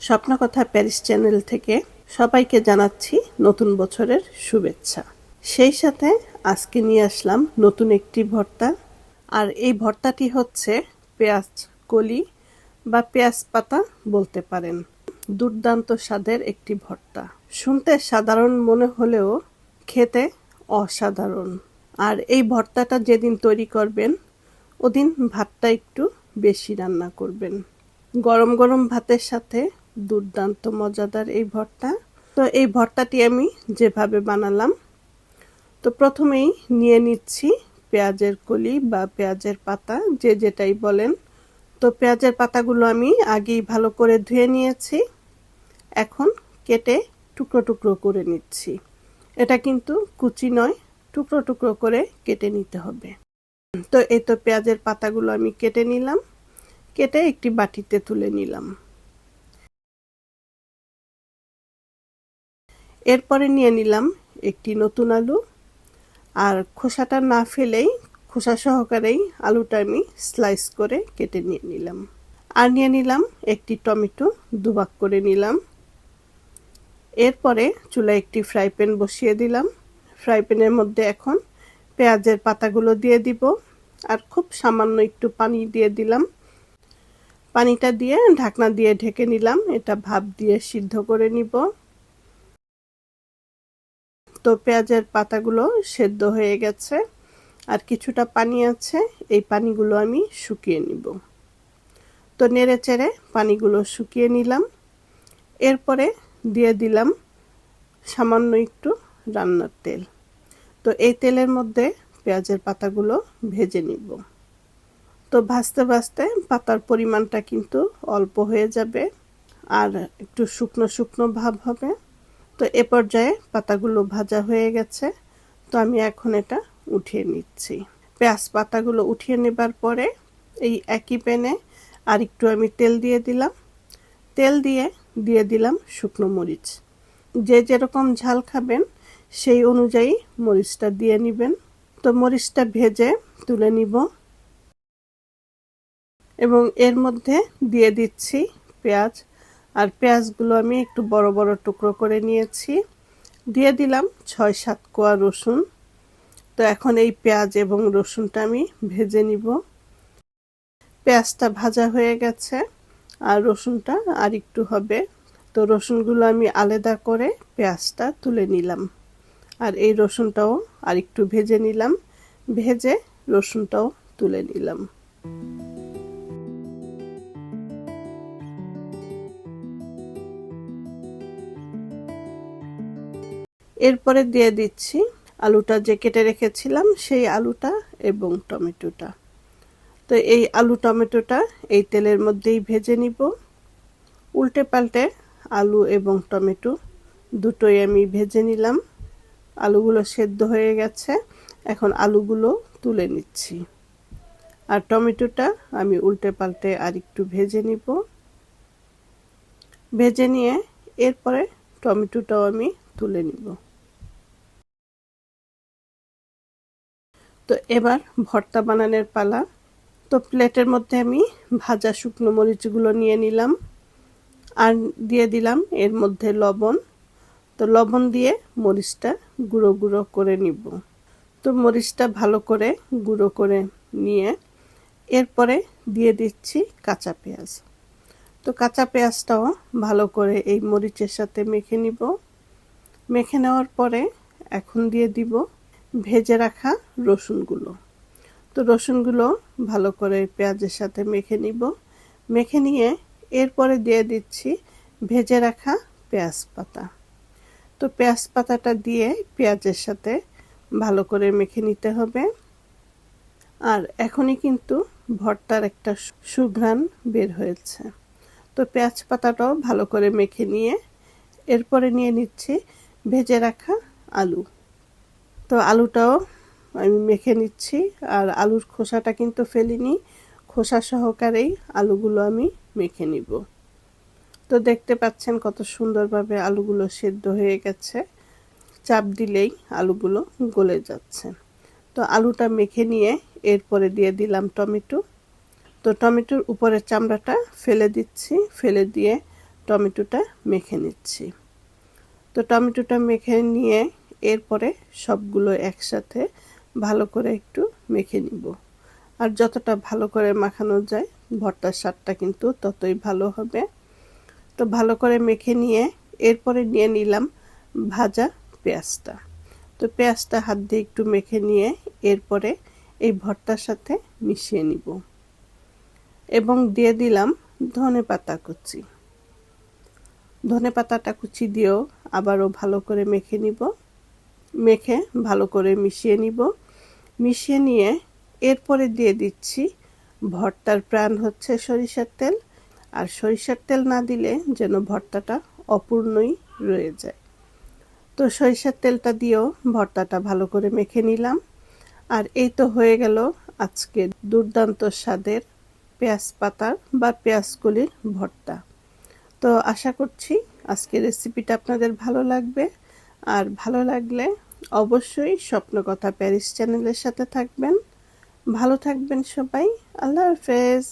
স্বপ্নকথা Paris channel থেকে সবাইকে জানাচ্ছি নতুন বছরের শুভেচ্ছা। সেই সাথে আজকে নিয়ে আসলাম নতুন একটি ভর্তা। আর এই ভর্তাটি হচ্ছে পেঁয়াজ কলি বা পেঁয়াজ পাতা বলতে পারেন। দুর্দান্ত স্বাদের একটি ভর্তা। শুনতে সাধারণ মনে হলেও খেতে অসাধারণ। আর এই ভর্তাটা যেদিন তৈরি করবেন, ওদিন ভাতটা একটু বেশি রান্না করবেন। গরম গরম ভাতের সাথে দুর্দান্ত, মজাদার এই ভর্তা। তো এই ভর্তাটি আমি যেভাবে বানালাম, তো প্রথমেই নিয়ে নিচ্ছি পেঁয়াজের কলি বা পেঁয়াজের পাতা, যে যেটাই বলেন। তো পেঁয়াজের পাতাগুলো আমি আগেই ভালো করে ধুয়ে নিয়েছি। এখন কেটে টুকরো টুকরো করে নিচ্ছি। এটা কিন্তু কুচি নয়, টুকরো টুকরো করে কেটে নিতে হবে। তো এই তো পেঁয়াজের পাতাগুলো আমি কেটে নিলাম। কেটে একটি বাটিতে তুলে নিলাম। এরপরে নিয়ে নিলাম একটি নতুন আলু। আর খোসাটা না ফেলেই, খোসা সহকারেই আলুটা আমি স্লাইস করে কেটে নিয়ে নিলাম। আর নিয়ে নিলাম একটি টমেটো দুবাক করে নিলাম। এরপরে চুলায় একটি ফ্রাই প্যান বসিয়ে দিলাম। ফ্রাই প্যানের মধ্যে এখন পেঁয়াজের পাতাগুলো দিয়ে দিব। আর খুব সামান্য একটু পানি দিয়ে দিলাম। পানিটা দিয়ে ঢাকনা দিয়ে ঢেকে নিলাম। এটা ভাপ দিয়ে সিদ্ধ করে নিব। তো পেঁয়াজের পাতাগুলো সেদ্ধ হয়ে গেছে। আর কিছুটা পানি আছে, এই পানিগুলো আমি শুকিয়ে নিব। তো নেড়ে চেড়ে পানিগুলো শুকিয়ে নিলাম। এরপরে দিয়ে দিলাম সামান্য একটু রান্নার তেল। তো এই তেলের মধ্যে পেঁয়াজের পাতাগুলো ভেজে নিব। তো ভাজতে ভাজতে পাতার পরিমাণটা কিন্তু অল্প হয়ে যাবে, আর একটু শুকনো শুকনো ভাব হবে। তো এ পর্যায়ে পাতাগুলো ভাজা হয়ে গেছে। তো আমি এখন এটা উঠিয়ে নিচ্ছি। পেঁয়াজ পাতাগুলো উঠিয়ে নেবার পরে এই একই প্যানে আর একটু আমি তেল দিয়ে দিলাম। তেল দিয়ে দিয়ে দিলাম শুকনো মরিচ। যে যেরকম ঝাল খাবেন সেই অনুযায়ী মরিচটা দিয়ে নেবেন। তো মরিচটা ভেজে তুলে নিব। এবং এর মধ্যে দিয়ে দিচ্ছি পেঁয়াজ আর পেঁয়াজগুলো আমি একটু বড় বড় টুকরো করে নিয়েছি। দিয়ে দিলাম ছয় সাত কোয়া রসুন। তো এখন এই পেঁয়াজ এবং রসুনটা আমি ভেজে নিব। পেঁয়াজটা ভাজা হয়ে গেছে আর রসুনটা আর একটু হবে। তো রসুনগুলো আমি আলাদা করে পেঁয়াজটা তুলে নিলাম। আর এই রসুনটাও আর একটু ভেজে নিলাম। ভেজে রসুনটাও তুলে নিলাম। এরপরে দিয়ে দিচ্ছি আলুটা যে কেটে রেখেছিলাম, সেই আলুটা এবং টমেটোটা। তো এই আলু টমেটোটা এই তেলের মধ্যেই ভেজে নিব। উল্টে পাল্টে আলু এবং টমেটো দুটোই আমি ভেজে নিলাম। আলুগুলো সেদ্ধ হয়ে গেছে, এখন আলুগুলো তুলে নিচ্ছি। আর টমেটোটা আমি উল্টে পাল্টে আর একটু ভেজে নিব। ভেজে নিয়ে এরপরে টমেটোটাও আমি তুলে নিব। তো এবার ভর্তা বানানোর পালা। তো প্লেটের মধ্যে আমি ভাজা শুকনো মরিচগুলো নিয়ে নিলাম আর দিয়ে দিলাম এর মধ্যে লবণ। তো লবণ দিয়ে মরিচটা গুঁড়ো গুঁড়ো করে নিব। তো মরিচটা ভালো করে গুঁড়ো করে নিয়ে এরপরে দিয়ে দিচ্ছি কাঁচা পেঁয়াজ। তো কাঁচা পেঁয়াজটাও ভালো করে এই মরিচের সাথে মেখে নিব। মেখে নেওয়ার পরে এখন দিয়ে দিব ভেজে রাখা রসুনগুলো। তো রসুনগুলো ভালো করে পেঁয়াজের সাথে মেখে নিব। মেখে নিয়ে এরপরে দিয়ে দিচ্ছি ভেজে রাখা পেঁয়াজ পাতা। তো পেঁয়াজ পাতাটা দিয়ে পেঁয়াজের সাথে ভালো করে মেখে নিতে হবে। আর এখনই কিন্তু ভর্তার একটা সুঘ্রাণ বের হয়েছে। তো পেঁয়াজ পাতাটাও ভালো করে মেখে নিয়ে এরপরে নিয়ে নিচ্ছি ভেজে রাখা আলু। তো আলুটাও আমি মেখে নিচ্ছি। আর আলুর খোসাটা কিন্তু ফেলিনি। খোসা সহকারেই আলুগুলো আমি মেখে নিব। তো দেখতে পাচ্ছেন কত সুন্দরভাবে আলুগুলো সেদ্ধ হয়ে গেছে। চাপ দিলেই আলুগুলো গলে যাচ্ছে। তো আলুটা মেখে নিয়ে এরপরে দিয়ে দিলাম টমেটো। তো টমেটোর উপরের চামড়াটা ফেলে দিচ্ছি। ফেলে দিয়ে টমেটোটা মেখে নিচ্ছি। তো টমেটোটা মেখে নিয়ে এরপরে সবগুলো একসাথে ভালো করে একটু মেখে নিব। আর যতটা ভালো করে মাখানো যায়, ভর্তার স্বাদটা কিন্তু ততই ভালো হবে। তো ভালো করে মেখে নিয়ে এরপরে নিয়ে নিলাম ভাজা পেঁয়াজটা। তো পেঁয়াজটা হাত দিয়ে একটু মেখে নিয়ে এরপরে এই ভর্তার সাথে মিশিয়ে নিব। এবং দিয়ে দিলাম ধনে পাতা কুচি। ধনে পাতাটা কুচি দিয়েও আবারও ভালো করে মেখে নিব। মেখে ভালো করে মিশিয়ে নিব। মিশিয়ে নিয়ে এরপরে দিয়ে দিচ্ছি ভর্তার প্রাণ হচ্ছে সরিষার তেল। আর সরিষার তেল না দিলে যেন ভর্তাটা অপূর্ণই রয়ে যায়। তো সরিষার তেলটা দিয়েও ভর্তাটা ভালো করে মেখে নিলাম। আর এই তো হয়ে গেল আজকে দুর্দান্ত স্বাদের পেঁয়াজ পাতার বা পেঁয়াজকলির ভর্তা। তো আশা করছি আজকের রেসিপিটা আপনাদের ভালো লাগবে। আর ভালো লাগলে অবশ্যই স্বপ্নকথা প্যারিস চ্যানেলের সাথে থাকবেন। ভালো থাকবেন সবাই। আল্লাহ হাফেজ।